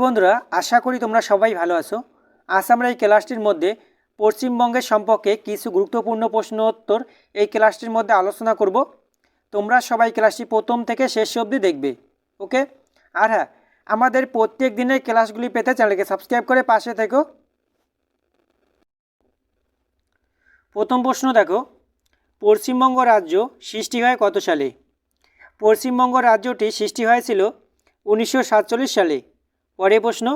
বন্ধুরা, আশা করি তোমরা সবাই ভালো আছো। আজ আমরা এই ক্লাসটির মধ্যে পশ্চিমবঙ্গের সম্পর্কে কিছু গুরুত্বপূর্ণ প্রশ্ন উত্তর এই ক্লাসটির মধ্যে আলোচনা করব। তোমরা সবাই ক্লাসটি প্রথম থেকে শেষ অবধি দেখবে, ওকে? আর হ্যাঁ আমাদের প্রত্যেক দিনের ক্লাসগুলি পেতে চ্যানেলকে সাবস্ক্রাইব করে পাশে থেকো। প্রথম প্রশ্ন দেখো, পশ্চিমবঙ্গ রাজ্য সৃষ্টি হয় কত সালে? পশ্চিমবঙ্গ রাজ্যটি সৃষ্টি হয়েছিল উনিশশো সাতচল্লিশ সালে। পরে প্রশ্ন,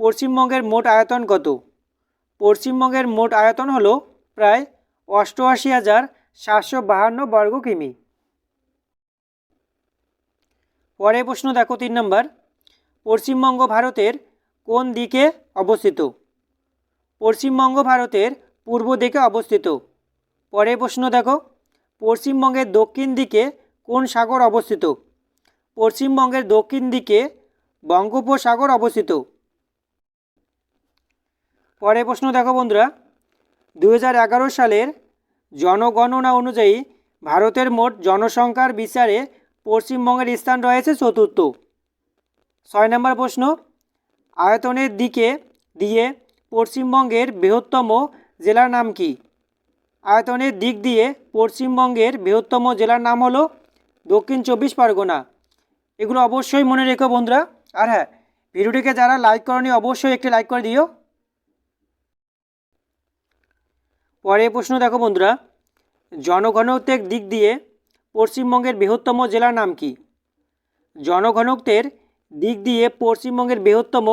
পশ্চিমবঙ্গের মোট আয়তন কত? পশ্চিমবঙ্গের মোট আয়তন হলো প্রায় অষ্টআশি হাজার সাতশো বাহান্ন বর্গ কিমি। পরে প্রশ্ন দেখো তিন নম্বর, পশ্চিমবঙ্গ ভারতের কোন দিকে অবস্থিত? পশ্চিমবঙ্গ ভারতের পূর্ব দিকে অবস্থিত। পরে প্রশ্ন দেখো, পশ্চিমবঙ্গের দক্ষিণ দিকে কোন সাগর অবস্থিত? পশ্চিমবঙ্গের দক্ষিণ দিকে বঙ্গোপসাগর অবস্থিত। পরে প্রশ্ন দেখো বন্ধুরা দু হাজার এগারো সালের জনগণনা অনুযায়ী ভারতের মোট জনসংখ্যার বিচারে পশ্চিমবঙ্গের স্থান রয়েছে চতুর্থ। ছয় নম্বর প্রশ্ন, আয়তনের দিকে দিয়ে পশ্চিমবঙ্গের বৃহত্তম জেলার নাম কি? আয়তনের দিক দিয়ে পশ্চিমবঙ্গের বৃহত্তম জেলার নাম হলো দক্ষিণ চব্বিশ পরগনা। এগুলো অবশ্যই মনে রেখো বন্ধুরা। আর হ্যাঁ ভিডিওটিকে যারা লাইক করনি, অবশ্যই একটি লাইক করে দিও। পরের প্রশ্ন দেখো বন্ধুরা, জনঘনত্বের দিক দিয়ে পশ্চিমবঙ্গের বৃহত্তম জেলার নাম কি? জনঘনত্বের দিক দিয়ে পশ্চিমবঙ্গের বৃহত্তম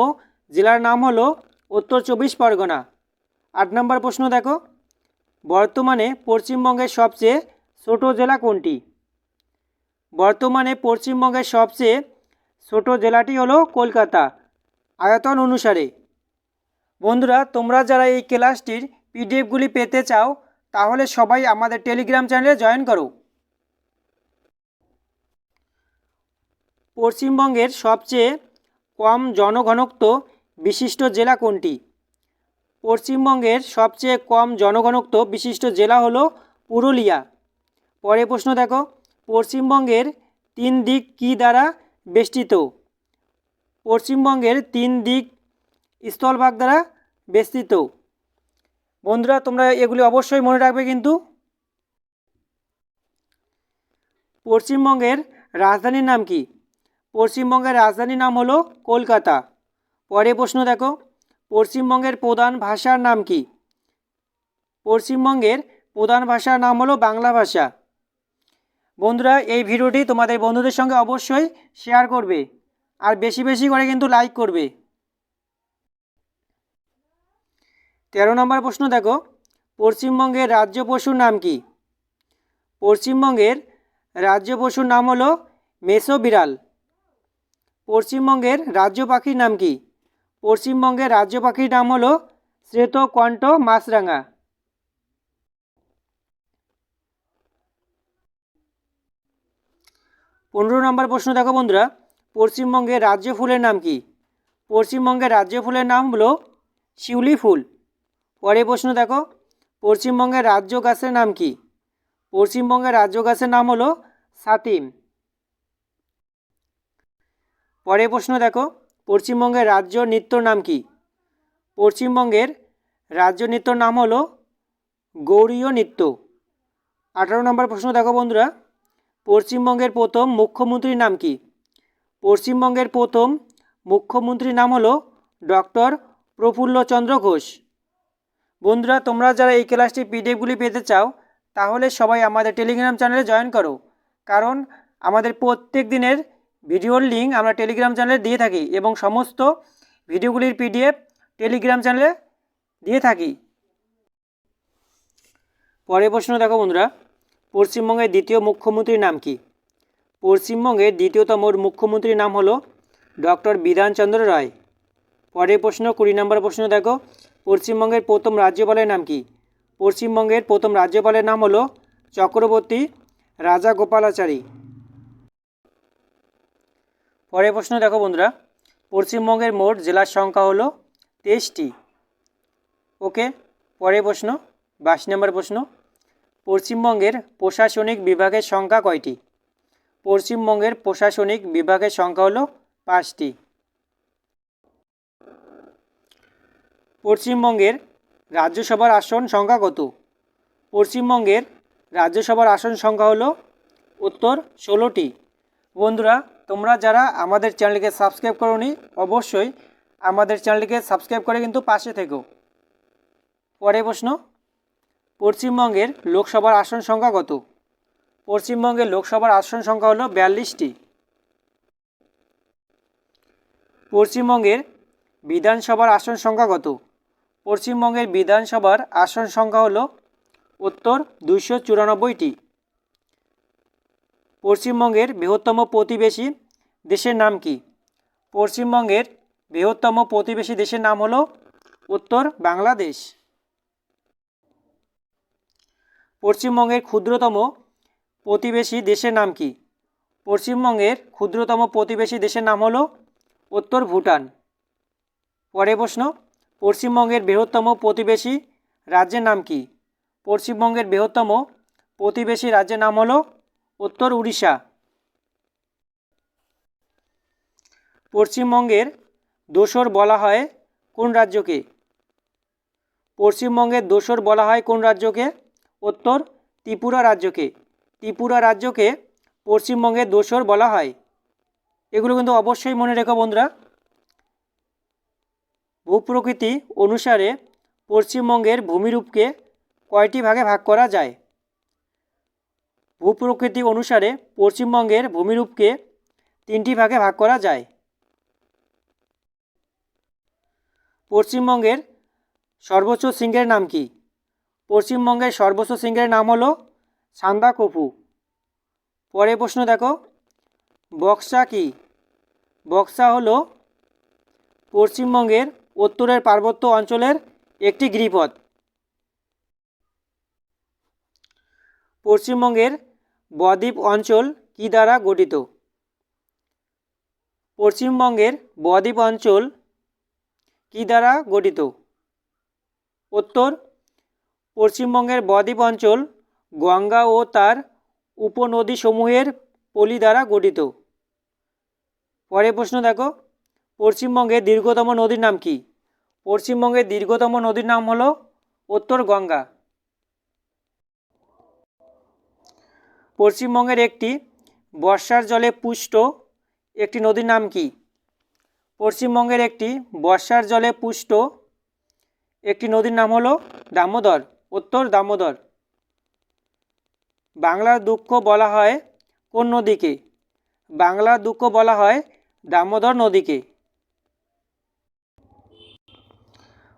জেলার নাম হলো উত্তর চব্বিশ পরগনা। আট নম্বর প্রশ্ন দেখো, বর্তমানে পশ্চিমবঙ্গের সবচেয়ে ছোট জেলা কোনটি? বর্তমানে পশ্চিমবঙ্গের সবচেয়ে ছোট জেলাটি হলো কলকাতা। আয়তন অনুসারে। বন্ধুরা, তোমরা যারা এই ক্লাসটির পিডিএফগুলি পেতে চাও, তাহলে সবাই আমাদের টেলিগ্রাম চ্যানেলে জয়েন করো। পশ্চিমবঙ্গের সবচেয়ে কম জনঘনত্ব বিশিষ্ট জেলা কোনটি? পশ্চিমবঙ্গের সবচেয়ে কম জনঘনত্ব বিশিষ্ট জেলা হলো পুরুলিয়া। পরে প্রশ্ন দেখো, পশ্চিমবঙ্গের তিন দিক কী দ্বারা বেষ্টিত। পশ্চিমবঙ্গের তিন দিক স্থলভাগ দ্বারা বেষ্টিত। বন্ধুরা, তোমরা এগুলি অবশ্যই মনে রাখবে কিন্তু। পশ্চিমবঙ্গের রাজধানীর নাম কি? পশ্চিমবঙ্গের রাজধানীর নাম হলো কলকাতা। পরে প্রশ্ন দেখো, পশ্চিমবঙ্গের প্রধান ভাষার নাম কি? পশ্চিমবঙ্গের প্রধান ভাষার নাম হলো বাংলা ভাষা। বন্ধুরা, এই ভিডিওটি তোমাদের বন্ধুদের সঙ্গে অবশ্যই শেয়ার করবে আর বেশি বেশি করে কিন্তু লাইক করবে। তেরো নম্বর প্রশ্ন দেখো, পশ্চিমবঙ্গের রাজ্য পশুর নাম কি? পশ্চিমবঙ্গের রাজ্য পশুর নাম হলো মেসো বিড়াল। পশ্চিমবঙ্গের রাজ্য পাখির নাম কি? পশ্চিমবঙ্গের রাজ্য পাখির নাম হলো শ্বেতকণ্ঠ মাছরাঙা। পনেরো নম্বর প্রশ্ন দেখো বন্ধুরা, পশ্চিমবঙ্গের রাজ্য ফুলের নাম কি? পশ্চিমবঙ্গের রাজ্য ফুলের নাম হলো শিউলি ফুল। পরে প্রশ্ন দেখো, পশ্চিমবঙ্গের রাজ্য গাছের নাম কি? পশ্চিমবঙ্গের রাজ্য গাছের নাম হলো সাতিম। পরে প্রশ্ন দেখো, পশ্চিমবঙ্গের রাজ্য নৃত্যর নাম কি? পশ্চিমবঙ্গের রাজ্য নৃত্যর নাম হলো গৌরীয় নৃত্য। আঠারো নম্বর প্রশ্ন দেখো বন্ধুরা পশ্চিমবঙ্গের প্রথম মুখ্যমন্ত্রীর নাম কি? পশ্চিমবঙ্গের প্রথম মুখ্যমন্ত্রীর নাম হলো ডক্টর প্রফুল্লচন্দ্র ঘোষ। বন্ধুরা, তোমরা যারা এই ক্লাসটি পিডিএফগুলি পেতে চাও, তাহলে সবাই আমাদের টেলিগ্রাম চ্যানেলে জয়েন করো। কারণ আমাদের প্রত্যেক দিনের ভিডিওর লিঙ্ক আমরা টেলিগ্রাম চ্যানেলে দিয়ে থাকি এবং সমস্ত ভিডিওগুলির পিডিএফ টেলিগ্রাম চ্যানেলে দিয়ে থাকি। পরের প্রশ্ন দেখো বন্ধুরা। পশ্চিমবঙ্গের দ্বিতীয় মুখ্যমন্ত্রীর নাম কি? পশ্চিমবঙ্গের দ্বিতীয়তম মুখ্যমন্ত্রীর নাম হলো ডক্টর বিধানচন্দ্র রায়। পরের প্রশ্ন, কুড়ি নম্বর প্রশ্ন দেখো। পশ্চিমবঙ্গের প্রথম রাজ্যপালের নাম কি? পশ্চিমবঙ্গের প্রথম রাজ্যপালের নাম হলো চক্রবর্তী রাজা গোপালাচারী পরের প্রশ্ন দেখো বন্ধুরা। পশ্চিমবঙ্গের মোট জেলার সংখ্যা হলো তেইশটি। ওকে, পরের প্রশ্ন, বাইশ নম্বর প্রশ্ন। পশ্চিমবঙ্গের প্রশাসনিক বিভাগের সংখ্যা কয়টি? পশ্চিমবঙ্গের প্রশাসনিক বিভাগের সংখ্যা হলো পাঁচটি। পশ্চিমবঙ্গের রাজ্যসভার আসন সংখ্যা কত? পশ্চিমবঙ্গের রাজ্যসভার আসন সংখ্যা হলো উত্তর ষোলোটি। বন্ধুরা, তোমরা যারা আমাদের চ্যানেলকে সাবস্ক্রাইব করোনি, অবশ্যই আমাদের চ্যানেলকে সাবস্ক্রাইব করে কিন্তু পাশে থেকো। পরে প্রশ্ন পশ্চিমবঙ্গের লোকসভার আসন সংখ্যা কত? পশ্চিমবঙ্গের লোকসভার আসন সংখ্যা হলো বিয়াল্লিশটি। পশ্চিমবঙ্গের বিধানসভার আসন সংখ্যা কত? পশ্চিমবঙ্গের বিধানসভার আসন সংখ্যা হলো উত্তর দুইশো চুরানব্বইটি। পশ্চিমবঙ্গের বৃহত্তম প্রতিবেশী দেশের নাম কি? পশ্চিমবঙ্গের বৃহত্তম প্রতিবেশী দেশের নাম হলো উত্তর বাংলাদেশ। পশ্চিমবঙ্গের ক্ষুদ্রতম প্রতিবেশী দেশের নাম কি? পশ্চিমবঙ্গের ক্ষুদ্রতম প্রতিবেশী দেশের নাম হলো উত্তর ভুটান। পরে প্রশ্ন, পশ্চিমবঙ্গের বৃহত্তম প্রতিবেশী রাজ্যের নাম কি? পশ্চিমবঙ্গের বৃহত্তম প্রতিবেশী রাজ্যের নাম হলো উত্তর উড়িষ্যা। পশ্চিমবঙ্গের দোসর বলা হয় কোন রাজ্যকে? পশ্চিমবঙ্গের দোসর বলা হয় কোন রাজ্যকে? উত্তর ত্রিপুরা রাজ্যকে। ত্রিপুরা রাজ্যকে পশ্চিমবঙ্গের দোসর বলা হয়। এগুলো কিন্তু অবশ্যই মনে রেখো বন্ধুরা। ভূপ্রকৃতি অনুসারে পশ্চিমবঙ্গের ভূমিরূপকে কয়টি ভাগে ভাগ করা যায়? ভূপ্রকৃতি অনুসারে পশ্চিমবঙ্গের ভূমিরূপকে তিনটি ভাগে ভাগ করা যায়। পশ্চিমবঙ্গের সর্বোচ্চ শৃঙ্গের নাম কি? পশ্চিমবঙ্গের সর্বোচ্চ শৃঙ্গের নাম হলো সান্দা কপু। পরে প্রশ্ন দেখো, বক্সা কি? বক্সা হলো পশ্চিমবঙ্গের উত্তরের পার্বত্য অঞ্চলের একটি গিরিপথ পশ্চিমবঙ্গের বদ্বীপ অঞ্চল কী দ্বারা গঠিত? পশ্চিমবঙ্গের বদ্বীপ অঞ্চল কী দ্বারা গঠিত? উত্তর পশ্চিমবঙ্গের বদ্বীপ অঞ্চল গঙ্গা ও তার উপনদীসমূহের পলি দ্বারা গঠিত। পরে প্রশ্ন দেখো, পশ্চিমবঙ্গের দীর্ঘতম নদীর নাম কি? পশ্চিমবঙ্গের দীর্ঘতম নদীর নাম হলো উত্তর গঙ্গা। পশ্চিমবঙ্গের একটি বর্ষার জলে পুষ্ট একটি নদীর নাম কি? পশ্চিমবঙ্গের একটি বর্ষার জলে পুষ্ট একটি নদীর নাম হলো দামোদর। উত্তর দামোদর। বাংলার দুঃখ বলা হয় কোন নদীকে? বাংলার দুঃখ বলা হয় দামোদর নদীকে।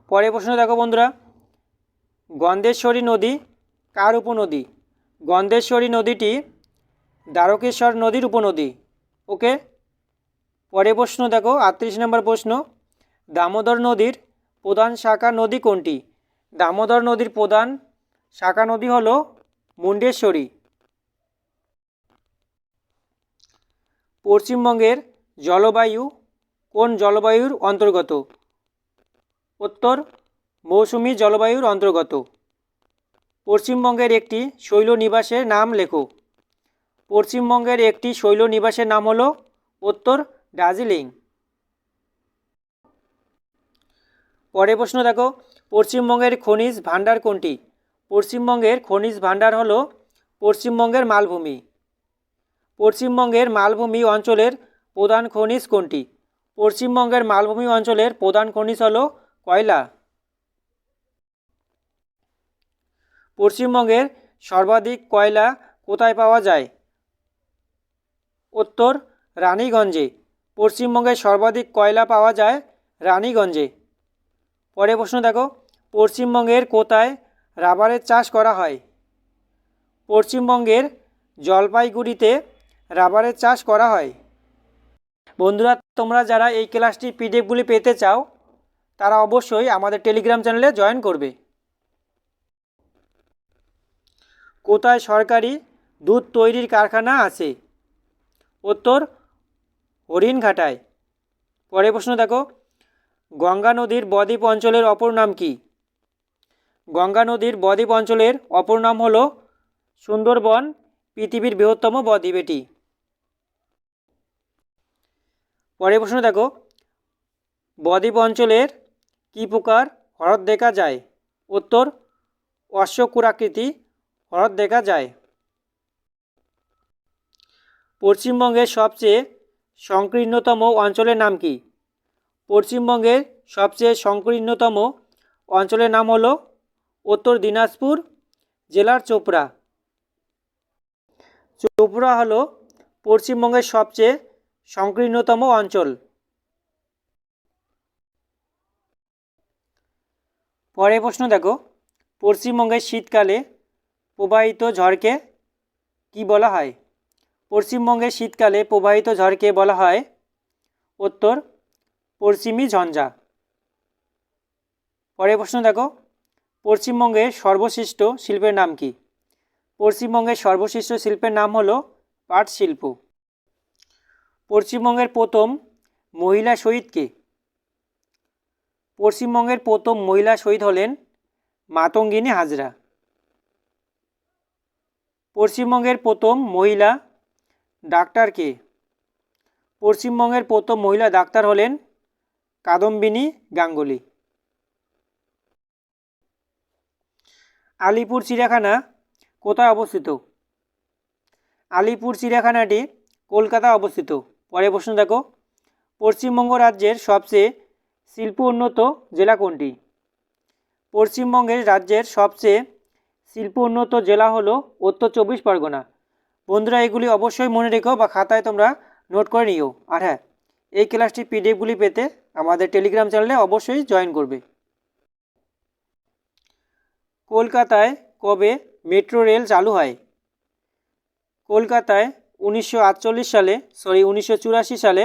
পরে প্রশ্ন দেখো বন্ধুরা, গন্ধেশ্বরী নদী কার উপনদী? গন্ধেশ্বরী নদীটি দ্বারকেশ্বর নদীর উপনদী। ওকে? পরে প্রশ্ন দেখো, আটত্রিশ নম্বর প্রশ্ন, দামোদর নদীর প্রধান শাখা নদী কোনটি? দামোদর নদীর প্রধান শাখা নদী হলো মুন্ডেশ্বরী। পশ্চিমবঙ্গের জলবায়ু কোন জলবায়ুর অন্তর্গত? উত্তর, মৌসুমি জলবায়ুর অন্তর্গত। পশ্চিমবঙ্গের একটি শৈল নিবাসের নাম লেখো। পশ্চিমবঙ্গের একটি শৈল নিবাসের নাম হলো উত্তর দার্জিলিং। পরে প্রশ্ন দেখো পশ্চিমবঙ্গের খনিজ ভাণ্ডার কোনটি? পশ্চিমবঙ্গের খনিজ ভাণ্ডার হলো পশ্চিমবঙ্গের মালভূমি। পশ্চিমবঙ্গের মালভূমি অঞ্চলের প্রধান খনিজ কোনটি? পশ্চিমবঙ্গের মালভূমি অঞ্চলের প্রধান খনিজ হলো কয়লা। পশ্চিমবঙ্গের সর্বাধিক কয়লা কোথায় পাওয়া যায়? উত্তর, রানীগঞ্জে। পশ্চিমবঙ্গের সর্বাধিক কয়লা পাওয়া যায় রানীগঞ্জে। পরে প্রশ্ন দেখো, পশ্চিমবঙ্গের কোথায় রাবারের চাষ করা হয়? পশ্চিমবঙ্গের জলপাইগুড়িতে রাবারের চাষ করা হয়। বন্ধুরা, তোমরা যারা এই ক্লাসটি পিডিএফগুলি পেতে চাও, তারা অবশ্যই আমাদের টেলিগ্রাম চ্যানেলে জয়েন করবে। কোথায় সরকারি দুধ তৈরির কারখানা আছে? উত্তর হরিণঘাটায়। পরে প্রশ্ন দেখো গঙ্গা নদীর বদ্বীপ অঞ্চলের অপর নাম কি? গঙ্গা নদীর বদ্বীপ অঞ্চলের অপর নাম হলো সুন্দরবন, পৃথিবীর বৃহত্তম বদ্বীপ এটি। পরের প্রশ্ন দেখো, বদ্বীপ অঞ্চলের কী প্রকার হ্রদ দেখা যায়? উত্তর অশ্বকুরাকৃতি হ্রদ দেখা যায়। পশ্চিমবঙ্গের সবচেয়ে সংকীর্ণতম অঞ্চলের নাম কি? পশ্চিমবঙ্গের সবচেয়ে সংকীর্ণতম অঞ্চলের নাম হলো উত্তর দিনাজপুর, জেলার চোপড়া। চোপড়া হলো পশ্চিমবঙ্গের সবচেয়ে সংকীর্ণতম অঞ্চল। পরের প্রশ্ন দেখো, পশ্চিমবঙ্গের শীতকালে প্রবাহিত ঝড়কে কি বলা হয়? পশ্চিমবঙ্গের শীতকালে প্রবাহিত ঝড়কে বলা হয় উত্তর পশ্চিমী ঝঞ্ঝা। পরের প্রশ্ন দেখো পশ্চিমবঙ্গের সর্বশ্রেষ্ঠ শিল্পের নাম কি? পশ্চিমবঙ্গের সর্বশ্রেষ্ঠ শিল্পের নাম হলো পাট শিল্প। পশ্চিমবঙ্গের প্রথম মহিলা শহীদ কে? পশ্চিমবঙ্গের প্রথম মহিলা শহীদ হলেন মাতঙ্গিনী হাজরা। পশ্চিমবঙ্গের প্রথম মহিলা ডাক্তার কে? পশ্চিমবঙ্গের প্রথম মহিলা ডাক্তার হলেন কাদম্বিনী গাঙ্গুলি। আলিপুর চিড়িয়াখানা কোথায় অবস্থিত? আলিপুর চিড়িয়াখানাটি কলকাতা অবস্থিত। পরে প্রশ্ন দেখো। পশ্চিমবঙ্গ রাজ্যের সবচেয়ে শিল্প উন্নত জেলা কোনটি? পশ্চিমবঙ্গের রাজ্যের সবচেয়ে শিল্প উন্নত জেলা হলো উত্তর চব্বিশ পরগনা। বন্ধুরা, এগুলি অবশ্যই মনে রেখো বা খাতায় তোমরা নোট করে নিও। আর হ্যাঁ এই ক্লাসটির পিডিএফগুলি পেতে আমাদের টেলিগ্রাম চ্যানেলে অবশ্যই জয়েন করবে। কলকাতায় কবে মেট্রো রেল চালু হয়? কলকাতায় উনিশশো আটচল্লিশ সালে সরি উনিশশো চুরাশি সালে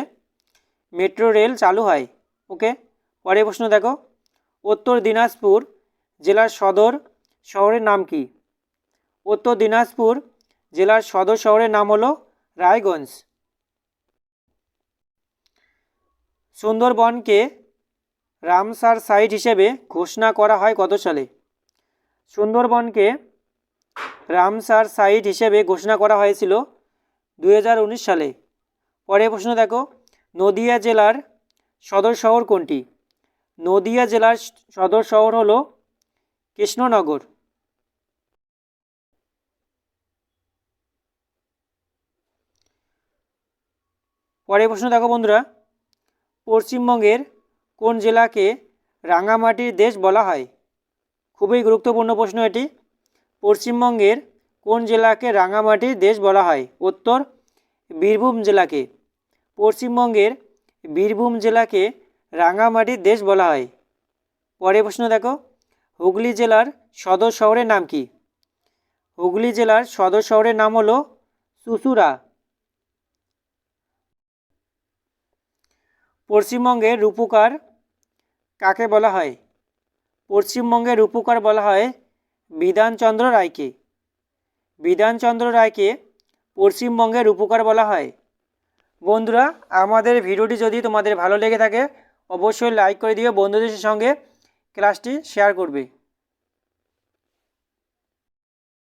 মেট্রো রেল চালু হয়। ওকে পরের প্রশ্ন দেখো। উত্তর দিনাজপুর জেলার সদর শহরের নাম কি? উত্তর দিনাজপুর জেলার সদর শহরের নাম হলো রায়গঞ্জ। সুন্দরবনকে রামসার সাইট হিসেবে ঘোষণা করা হয় কত সালে? সুন্দরবনকে রামসার সাইট হিসেবে ঘোষণা করা হয়েছিল দু হাজার উনিশ সালে। পরের প্রশ্ন দেখো, নদিয়া জেলার সদর শহর কোনটি? নদিয়া জেলার সদর শহর হলো কৃষ্ণনগর। পরের প্রশ্ন দেখো বন্ধুরা পশ্চিমবঙ্গের কোন জেলাকে রাঙামাটির দেশ বলা হয়? খুবই গুরুত্বপূর্ণ প্রশ্ন এটি। পশ্চিমবঙ্গের কোন জেলাকে রাঙামাটির দেশ বলা হয়? উত্তর, বীরভূম জেলাকে। পশ্চিমবঙ্গের বীরভূম জেলাকে রাঙামাটির দেশ বলা হয়। পরের প্রশ্ন দেখো, হুগলি জেলার সদর শহরের নাম কি? হুগলি জেলার সদর শহরের নাম হলো সুসুরা। পশ্চিমবঙ্গের রূপকার কাকে বলা হয়? পশ্চিমবঙ্গে রূপকার বলা হয় বিধানচন্দ্র রায়কে। বিধানচন্দ্র রায়কে পশ্চিমবঙ্গের রূপকার বলা হয়। বন্ধুরা, আমাদের ভিডিওটি যদি তোমাদের ভালো লেগে থাকে, অবশ্যই লাইক করে দিও। বন্ধুদের সঙ্গে ক্লাসটি শেয়ার করবে।